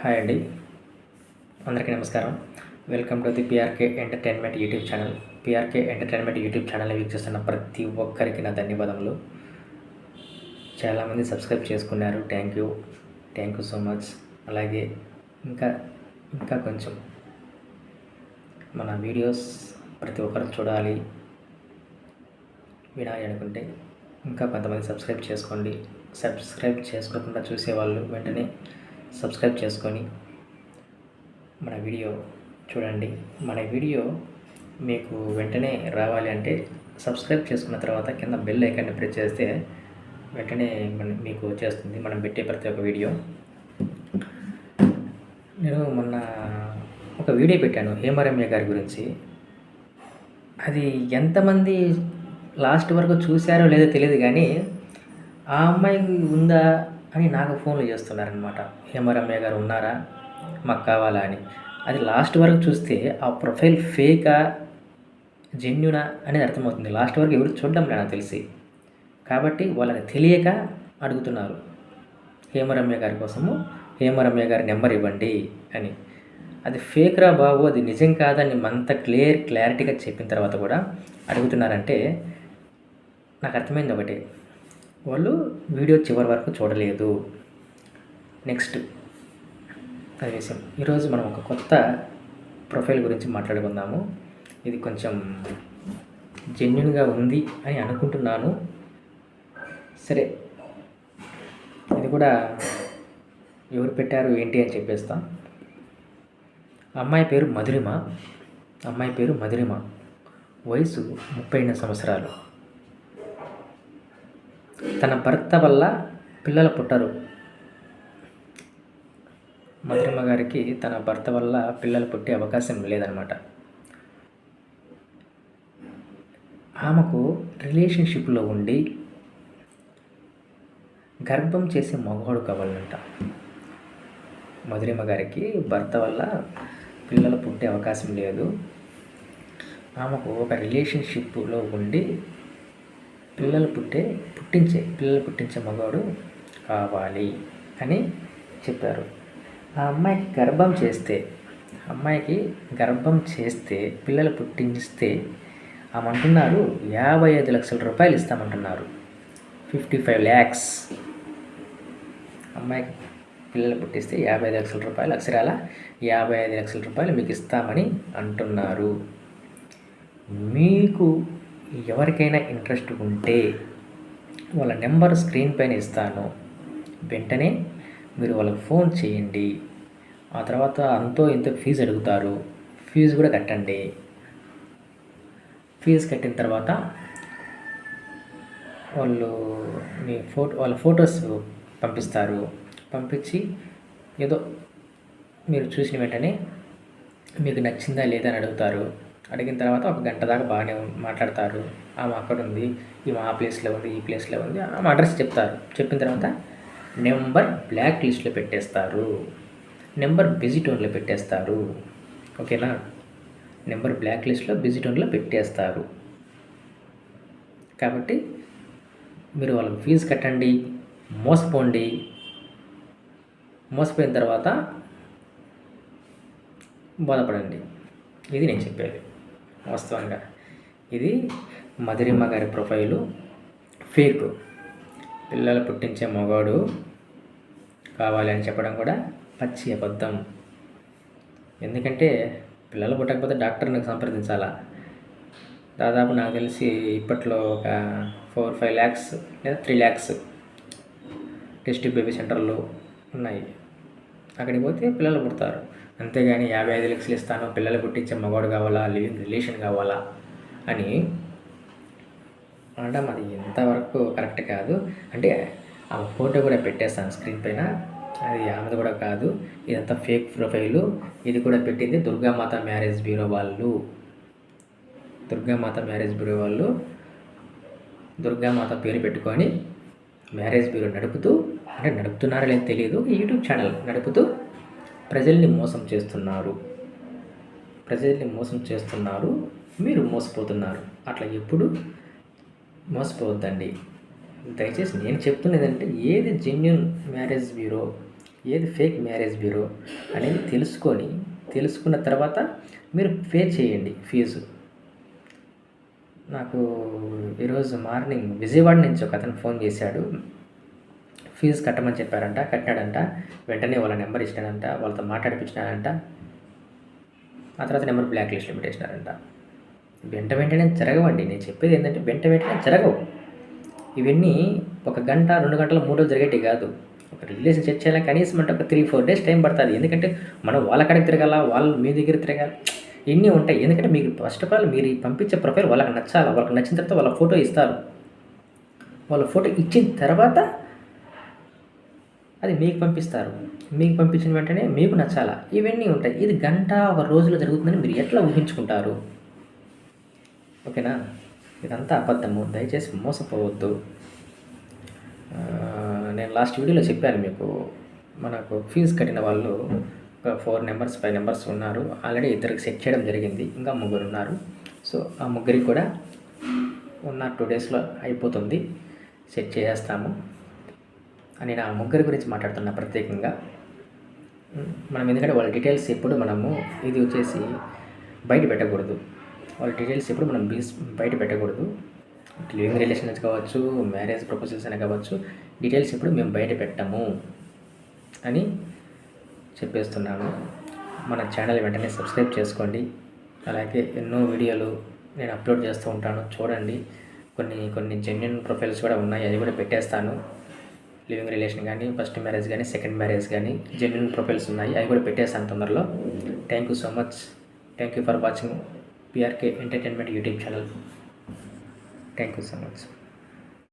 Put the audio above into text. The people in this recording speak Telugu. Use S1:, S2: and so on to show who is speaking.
S1: హాయ్ అండి. అందరికీ నమస్కారం. Welcome to the PRK entertainment YouTube channel. PRK entertainment YouTube ఛానల్ని వీక్షిస్తున్న ప్రతి ఒక్కరికి నా ధన్యవాదములు. చాలామంది సబ్స్క్రైబ్ చేసుకున్నారు. Thank you thank you so much అలాగే ఇంకా ఇంకా కొంచెం మన వీడియోస్ ప్రతి ఒక్కరు చూడాలి. వినాలి అనుకుంటే ఇంకా కొంతమంది సబ్స్క్రైబ్ చేసుకోండి. సబ్స్క్రైబ్ చేసుకోకుండా చూసేవాళ్ళు వెంటనే సబ్స్క్రైబ్ చేసుకొని మన వీడియో చూడండి. మన వీడియో మీకు వెంటనే రావాలి అంటే సబ్స్క్రైబ్ చేసుకున్న తర్వాత కింద బెల్ ఐకాన్ని ప్రెస్ చేస్తే వెంటనే మన మీకు వచ్చేస్తుంది. మనం పెట్టే ప్రతి ఒక్క వీడియో నేను మొన్న ఒక వీడియో పెట్టాను హేమరమ్య గారి గురించి. అది ఎంతమంది లాస్ట్ వరకు చూశారో లేదో తెలియదు కానీ ఆ అమ్మాయి ఉందా అని నాకు ఫోన్లు చేస్తున్నారనమాట హేమరమ్య గారు ఉన్నారా? మాకు కావాలా? అని. అది లాస్ట్ వరకు చూస్తే ఆ ప్రొఫైల్ ఫేకా జెన్యునా అనేది అర్థమవుతుంది. లాస్ట్ వరకు ఎవరు చూడడం లేదు నాకు తెలిసి. కాబట్టి వాళ్ళకి తెలియక అడుగుతున్నారు. హేమరమ్య గారి కోసము? హేమరమ్య గారి నెంబర్ ఇవ్వండి. అని. అది ఫేక్ రా బాబు అది నిజం కాదని అంత క్లియర్ క్లారిటీగా చెప్పిన తర్వాత కూడా అడుగుతున్నారంటే నాకు అర్థమైంది ఒకటి. వాళ్ళు వీడియో చివరి వరకు చూడలేదు. నెక్స్ట్ అది విషయం ఈరోజు మనం ఒక కొత్త ప్రొఫైల్ గురించి మాట్లాడుకుందాము. ఇది కొంచెం జెన్యున్గా ఉంది అని అనుకుంటున్నాను. సరే ఇది కూడా ఎవరు పెట్టారు ఏంటి అని చెప్పేస్తాం. అమ్మాయి పేరు మధురిమ. అమ్మాయి పేరు మధురిమ. వయసు ముప్పై సంవత్సరాలు. తన భర్త వల్ల పిల్లలు పుట్టరు. మధురిమ గారికి తన భర్త వల్ల పిల్లలు పుట్టే అవకాశం లేదనమాట ఆమెకు రిలేషన్షిప్లో ఉండి గర్భం చేసే మగవాడు కావాలంట. మధురిమ గారికి భర్త వల్ల పిల్లలు పుట్టే అవకాశం లేదు. ఆమెకు ఒక రిలేషన్షిప్లో ఉండి పిల్లలు పుట్టే పుట్టించే పిల్లలు పుట్టించే మగవాడు కావాలి అని చెప్పారు. ఆ అమ్మాయికి గర్భం చేస్తే అమ్మాయికి గర్భం చేస్తే పిల్లలు పుట్టించిస్తే ఆమె అంటున్నారు యాభై ఐదు లక్షల రూపాయలు ఇస్తామంటున్నారు. Fifty five lakhs. అమ్మాయికి పిల్లలు పుట్టిస్తే యాభై ఐదు లక్షల రూపాయలు అక్షరాల యాభై ఐదు లక్షల రూపాయలు మీకు ఇస్తామని అంటున్నారు. మీకు ఎవరికైనా ఇంట్రెస్ట్ ఉంటే వాళ్ళ నెంబర్ స్క్రీన్ పైన ఇస్తాను. వెంటనే మీరు వాళ్ళకి ఫోన్ చేయండి. ఆ తర్వాత అంతో ఇంత ఫీజు అడుగుతారు. ఫీజు కూడా కట్టండి. ఫీజు కట్టిన తర్వాత వాళ్ళు మీ ఫోటో వాళ్ళ ఫొటోస్ పంపిస్తారు. పంపించి ఏదో మీరు చూసిన వెంటనే మీకు నచ్చిందా లేదా అని అడుగుతారు. అడిగిన తర్వాత ఒక గంట దాకా బాగానే మాట్లాడతారు. ఆమె అక్కడ ఉంది. ఈమె ఆ ప్లేస్లో ఉంది ఈ ప్లేస్లో ఉంది ఆమె అడ్రస్ చెప్తారు. చెప్పిన తర్వాత నెంబర్ బ్లాక్ లిస్ట్లో పెట్టేస్తారు. నెంబర్ బిజీ టోన్లో పెట్టేస్తారు. ఓకేనా? నెంబర్ బ్లాక్ లిస్ట్లో బిజీ టోన్లో పెట్టేస్తారు. కాబట్టి మీరు వాళ్ళకి ఫీజు కట్టండి మోసపోండి. మోసపోయిన తర్వాత బాధపడండి. ఇది నేను చెప్పేది. వాస్తవంగా. ఇది మధురిమ గారి ప్రొఫైలు. ఫేక్. పిల్లలు పుట్టించే మగాడు కావాలి అని చెప్పడం కూడా పచ్చి అబద్ధం. ఎందుకంటే పిల్లలు పుట్టకపోతే డాక్టర్ని సంప్రదించాలా? దాదాపు నాకు తెలిసి ఇప్పట్లో ఒక ఫోర్ ఫైవ్ ల్యాక్స్ లేదా త్రీ ల్యాక్స్ టెస్ట్ బేబీ సెంటర్లు ఉన్నాయి. అక్కడికి పోతే పిల్లలు పుడతారు. అంతేగాని యాభై ఐదు లక్షలు ఇస్తాను పిల్లలు పుట్టించే మగవాడు కావాలా లివింగ్ రిలేషన్ కావాలా అని అనడం అది ఎంతవరకు కరెక్ట్ కాదు. అంటే ఆ ఫోటో కూడా పెట్టేస్తాను స్క్రీన్ పైన. అది ఆమెది కూడా కాదు. ఇదంతా ఫేక్ ప్రొఫైలు. ఇది కూడా పెట్టింది దుర్గామాత మ్యారేజ్ బ్యూరో వాళ్ళు. దుర్గామాత మ్యారేజ్ బ్యూరో వాళ్ళు దుర్గామాత పేరు పెట్టుకొని మ్యారేజ్ బ్యూరో నడుపుతూ అంటే నడుపుతున్నారో లేదు తెలియదు యూట్యూబ్ ఛానల్ నడుపుతూ ప్రజల్ని మోసం చేస్తున్నారు. ప్రజల్ని మోసం చేస్తున్నారు. మీరు మోసపోతున్నారు. అట్లా ఎప్పుడు? మోసపోవద్దండి. దయచేసి నేను చెప్తున్నదంటే ఏది జెన్యున్ మ్యారేజ్ బ్యూరో ఏది ఫేక్ మ్యారేజ్ బ్యూరో అనేది తెలుసుకొని తెలుసుకున్న తర్వాత మీరు పే చేయండి ఫీజు నాకు ఈరోజు మార్నింగ్ విజయవాడ నుంచి ఒక అతను ఫోన్ చేశాడు. ఫీజు కట్టమని చెప్పారంట కట్టాడంట. వెంటనే వాళ్ళ నెంబర్ ఇచ్చినాడంట వాళ్ళతో మాట్లాడిపించినాడంట. ఆ తర్వాత నెంబర్ బ్లాక్ లిస్ట్లో పెట్టేసినారంట వెంట వెంటనే జరగవండి. నేను చెప్పేది ఏంటంటే వెంట వెంటనే జరగవు. ఇవన్నీ ఒక గంట రెండు గంటలు మూడు రోజులు జరిగేటి కాదు. ఒక రిలేషన్ చేయాలి? కనీసం అంటే ఒక త్రీ ఫోర్ డేస్ టైం పడుతుంది. ఎందుకంటే మనం వాళ్ళ కాడికి తిరగాల వాళ్ళు మీ దగ్గర తిరగాలి. ఇన్ని ఉంటాయి. ఎందుకంటే మీకు ఫస్ట్ ఆఫ్ ఆల్ మీరు పంపించే ప్రొఫైల్ వాళ్ళకి నచ్చాలి? వాళ్ళకి నచ్చిన తర్వాత వాళ్ళ ఫోటో ఇస్తారు. వాళ్ళ ఫోటో ఇచ్చిన తర్వాత అది మీకు పంపిస్తారు. మీకు పంపించిన వెంటనే మీకు నచ్చాలా? ఇవన్నీ ఉంటాయి. ఇది గంట ఒక రోజులో జరుగుతుందని మీరు ఎట్లా ఊహించుకుంటారు? ఓకేనా? ఇదంతా అబద్ధము. దయచేసి మోసపోవద్దు. నేను లాస్ట్ వీడియోలో చెప్పాను మీకు. మనకు ఫీజు కట్టిన వాళ్ళు ఒక ఫోర్ నెంబర్స్ ఫైవ్ నెంబర్స్ ఉన్నారు. ఆల్రెడీ ఇద్దరికి సెట్ చేయడం జరిగింది. ఇంకా ముగ్గురు ఉన్నారు. సో ఆ ముగ్గురికి కూడా ఉన్న టూ డేస్లో అయిపోతుంది. సెట్ చేసేస్తాము. అని నా ముగ్గురి గురించి మాట్లాడుతున్నా ప్రత్యేకంగా. మనం ఎందుకంటే వాళ్ళ డీటెయిల్స్ ఎప్పుడు మనము ఇది వచ్చేసి బయట పెట్టకూడదు. వాళ్ళ డీటెయిల్స్ ఎప్పుడు మనం బీస్ బయట పెట్టకూడదు. లివింగ్ రిలేషన్స్ కావచ్చు మ్యారేజ్ ప్రపోజల్స్ అయినా కావచ్చు డీటెయిల్స్ ఎప్పుడు మేము బయట పెట్టము అని చెప్పేస్తున్నాను. మన ఛానల్ వెంటనే సబ్స్క్రైబ్ చేసుకోండి. అలాగే ఎన్నో వీడియోలు నేను అప్లోడ్ చేస్తూ ఉంటాను. చూడండి. కొన్ని కొన్ని జెన్యున్ ప్రొఫైల్స్ కూడా ఉన్నాయి. అది కూడా పెట్టేస్తాను. లివింగ్ రిలేషన్ కానీ ఫస్ట్ మ్యారేజ్ కానీ సెకండ్ మ్యారేజ్ కానీ జెన్యున్ ప్రొఫైల్స్ ఉన్నాయి. అవి కూడా పెట్టేస్తాను తొందరలో. Thank you so much thank you for watching PRK entertainment YouTube channel thank you so much